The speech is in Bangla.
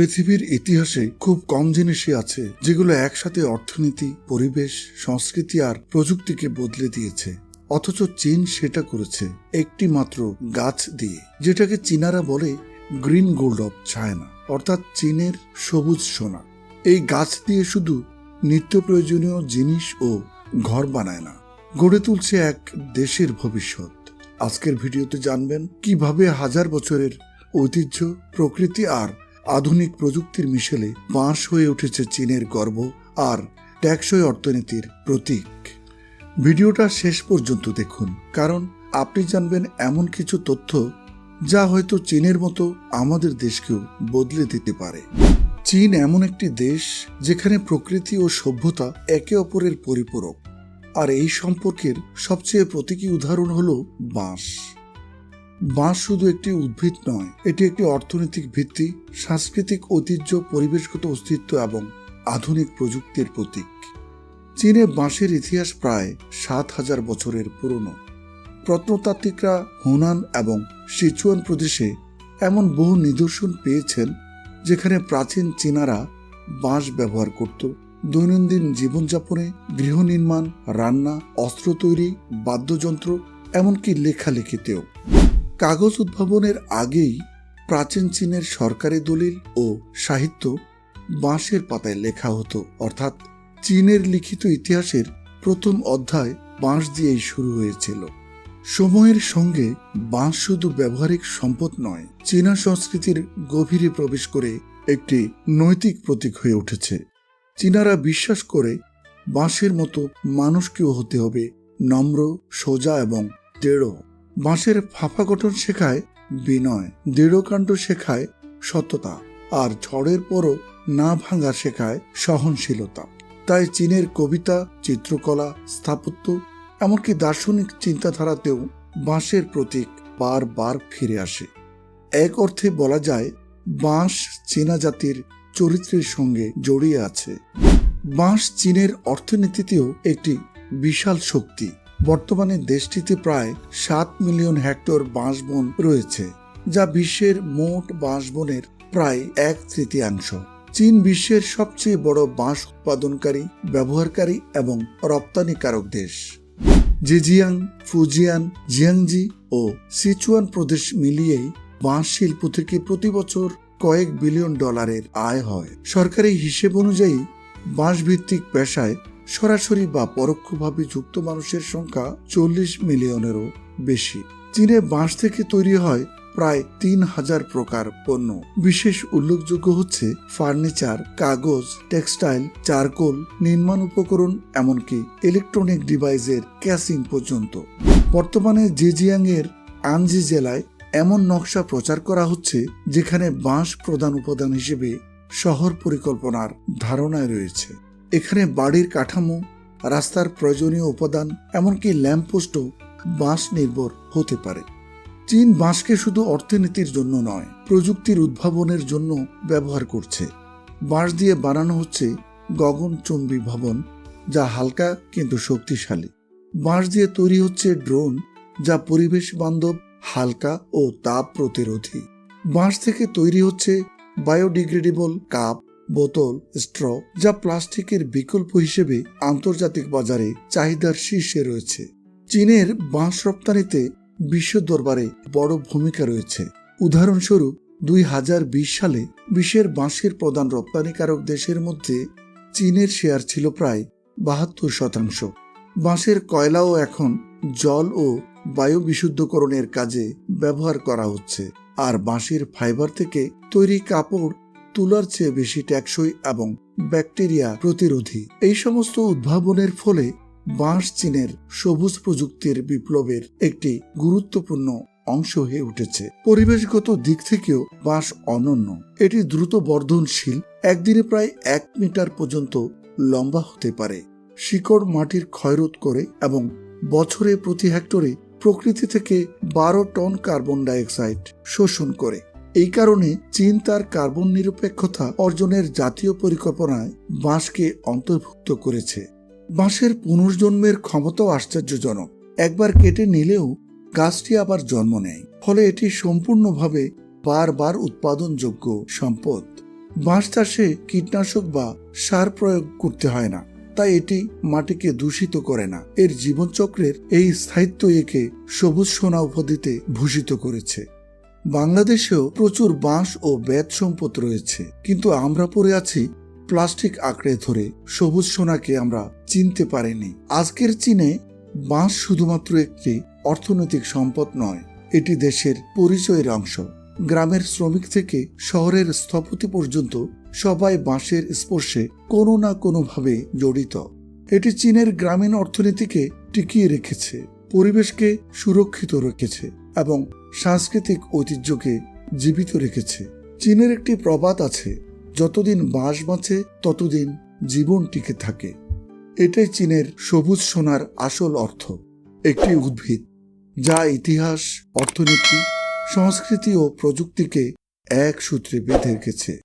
পৃথিবীর ইতিহাসে খুব কম জিনিসই আছে যেগুলো একসাথে অর্থনীতি, পরিবেশ, সংস্কৃতি আর প্রযুক্তিকে বদলে দিয়েছে। অথচ চীন সেটা করেছে একটি মাত্র গাছ দিয়ে, যেটাকে চীনারা বলে গ্রিন গোল্ড অফ চায়না, অর্থাৎ চীনের সবুজ সোনা। এই গাছ দিয়ে শুধু নিত্য প্রয়োজনীয় জিনিস ও ঘর বানায় না, গড়ে তুলছে এক দেশের ভবিষ্যৎ। আজকের ভিডিওতে জানবেন কীভাবে হাজার বছরের ঐতিহ্য, প্রকৃতি আর আধুনিক প্রযুক্তির মিশেলে বাঁশ হয়ে উঠেছে চীনের গর্ব আর ট্যাক্সই অর্থনীতির প্রতীক। ভিডিওটা শেষ পর্যন্ত দেখুন, কারণ আপনি জানবেন এমন কিছু তথ্য যা হয়তো চীনের মতো আমাদের দেশকেও বদলে দিতে পারে। চীন এমন একটি দেশ যেখানে প্রকৃতি ও সভ্যতা একে অপরের পরিপূরক, আর এই সম্পর্কের সবচেয়ে প্রতীকী উদাহরণ হল বাঁশ। বাঁশ শুধু একটি উদ্ভিদ নয়, এটি একটি অর্থনৈতিক ভিত্তি, সাংস্কৃতিক ঐতিহ্য, পরিবেশগত অস্তিত্ব এবং আধুনিক প্রযুক্তির প্রতীক। চীনে বাঁশের ইতিহাস প্রায় সাত হাজার বছরের পুরনো। প্রত্নতাত্ত্বিকরা হুনান এবং সিচুয়ান প্রদেশে এমন বহু নিদর্শন পেয়েছেন, যেখানে প্রাচীন চীনারা বাঁশ ব্যবহার করত। দৈনন্দিন জীবনযাপনে গৃহ নির্মাণ, রান্না, অস্ত্র তৈরি, বাদ্যযন্ত্র, এমনকি লেখালেখিতেও। কাগজ উদ্ভাবনের আগেই প্রাচীন চীনের সরকারি দলিল ও সাহিত্য বাঁশের পাতায় লেখা হতো। অর্থাৎ চীনের লিখিত ইতিহাসের প্রথম অধ্যায় বাঁশ দিয়েই শুরু হয়েছিল। সময়ের সঙ্গে বাঁশ শুধু ব্যবহারিক সম্পদ নয়, চীনা সংস্কৃতির গভীরে প্রবেশ করে একটি নৈতিক প্রতীক হয়ে উঠেছে। চীনারা বিশ্বাস করে বাঁশের মতো মানুষকেও হতে হবে নম্র, সোজা এবং দৃঢ়। বাঁশের ফাঁপা গঠন শেখায় বিনয়, দৃঢ়কাণ্ড শেখায় সততা আর ঝড়ের পরও না ভাঙা শেখায় সহনশীলতা। তাই চীনের কবিতা, চিত্রকলা, স্থাপত্য, এমনকি দার্শনিক চিন্তাধারাতেও বাঁশের প্রতীক বারবার ফিরে আসে। এক অর্থে বলা যায়, বাঁশ চীনা জাতির চরিত্রের সঙ্গে জড়িয়ে আছে। বাঁশ চীনের অর্থনীতিতেও একটি বিশাল শক্তি। বর্তমানে দেশটিতে প্রায় সাত মিলিয়ন হেক্টর বাঁশবন রয়েছে, যা বিশ্বের মোট বাঁশবনের প্রায় এক তৃতীয়াংশ। চীন বিশ্বের সবচেয়ে বড় বাঁশ উৎপাদনকারী, ব্যবহারকারী এবং রপ্তানিকারক দেশ। জেজিয়াং, ফুজিয়ান, জিয়াংজি ও সিচুয়ান প্রদেশ মিলিয়েই বাঁশ শিল্প থেকে প্রতি বছর কয়েক বিলিয়ন ডলারের আয় হয়। সরকারি হিসেব অনুযায়ী বাঁশ ভিত্তিক পেশায় সরাসরি বা পরোক্ষভাবে যুক্ত মানুষের সংখ্যা চল্লিশ মিলিয়নেরও বেশি। চীনে বাঁশ থেকে তৈরি হয় প্রায় তিন হাজার প্রকার পণ্য। বিশেষ উল্লেখযোগ্য হচ্ছে ফার্নিচার, কাগজ, টেক্সটাইল, চারকোল, নির্মাণ উপকরণ, এমনকি ইলেকট্রনিক ডিভাইসের ক্যাসিং পর্যন্ত। বর্তমানে জেজিয়াং এর আনজি জেলায় এমন নকশা প্রচার করা হচ্ছে যেখানে বাঁশ প্রধান উপাদান হিসেবে শহর পরিকল্পনার ধারণায় রয়েছে। এখানে বাড়ির কাঠামো, রাস্তার প্রয়োজনীয় উপাদান, এমনকি ল্যাম্পপোস্টও বাঁশ নির্ভর হতে পারে। চীন বাঁশকে শুধু অর্থনীতির জন্য নয়, প্রযুক্তির উদ্ভাবনের জন্য ব্যবহার করছে। বাঁশ দিয়ে বানানো হচ্ছে গগনচুম্বী ভবন, যা হালকা কিন্তু শক্তিশালী। বাঁশ দিয়ে তৈরি হচ্ছে ড্রোন, যা পরিবেশ বান্ধব, হালকা ও তাপ প্রতিরোধী। বাঁশ থেকে তৈরি হচ্ছে বায়োডিগ্রেডেবল কাপ বোতল, স্ট্র যা প্লাস্টিকের বিকল্প হিসেবে আন্তর্জাতিক বাজারে চাহিদার শীর্ষে রয়েছে। চীনের বাঁশ রপ্তানিতে বিশ্ব দরবারে বড় ভূমিকা রয়েছে। উদাহরণস্বরূপ, দুই হাজার বিশ সালে বিশ্বের বাঁশের প্রধান রপ্তানিকারক দেশের মধ্যে চীনের শেয়ার ছিল প্রায় বাহাত্তর শতাংশ। বাঁশের কয়লাও এখন জল ও বায়ু বিশুদ্ধকরণের কাজে ব্যবহার করা হচ্ছে। আর বাঁশের ফাইবার থেকে তৈরি কাপড় তুলার চেয়ে বেশি ট্যাক্সই এবং ব্যাকটেরিয়া প্রতিরোধী। এই সমস্ত উদ্ভাবনের ফলে বাঁশ চীনের সবুজ প্রযুক্তির বিপ্লবের একটি গুরুত্বপূর্ণ অংশ হয়ে উঠেছে। পরিবেশগত দিক থেকেও বাঁশ অনন্য। এটি দ্রুত বর্ধনশীল, একদিনে প্রায় এক মিটার পর্যন্ত লম্বা হতে পারে। শিকড় মাটির ক্ষয়রোধ করে এবং বছরে প্রতি হেক্টরে প্রকৃতি থেকে বারো টন কার্বন ডাইঅক্সাইড শোষণ করে। এই কারণে চীন তার কার্বন নিরপেক্ষতা অর্জনের জাতীয় পরিকল্পনায় বাঁশকে অন্তর্ভুক্ত করেছে। বাঁশের পুনর্জন্মের ক্ষমতাও আশ্চর্যজনক। একবার কেটে নিলেও গাছটি আবার জন্ম নেয়, ফলে এটি সম্পূর্ণভাবে বারবার উৎপাদনযোগ্য সম্পদ। বাঁশ চাষে কীটনাশক বা সার প্রয়োগ করতে হয় না, তাই এটি মাটিকে দূষিত করে না। এর জীবনচক্রের এই স্থায়িত্ব একে সবুজ সোনা উপাধিতে ভূষিত করেছে। বাংলাদেশেও প্রচুর বাঁশ ও বেত সম্পদ রয়েছে। কিন্তু আমরা পড়ে আছি প্লাস্টিক আঁকড়ে ধরে, সবুজ সোনাকে আমরা চিনতে পারিনি। আজকের চীনে বাঁশ শুধুমাত্র একটি অর্থনৈতিক সম্পদ নয়, এটি দেশের পরিচয়ের অংশ। গ্রামের শ্রমিক থেকে শহরের স্থপতি পর্যন্ত সবাই বাঁশের স্পর্শে কোনো না কোনোভাবে জড়িত। এটি চীনের গ্রামীণ অর্থনীতিকে টিকিয়ে রেখেছে। পরিবেশকে সুরক্ষিত রেখেছে এবং সাংস্কৃতিক ঐতিহ্যকে জীবিত রেখেছে। চীনের একটি প্রবাদ আছে, যতদিন বাঁশ বাঁচে, ততদিন জীবন টিকে থাকে। এটাই চীনের সবুজ সোনার আসল অর্থ, একটি উদ্ভিদ, যা ইতিহাস, অর্থনীতি, সংস্কৃতি ও প্রযুক্তিকে এক সূত্রে বেঁধে রেখেছে।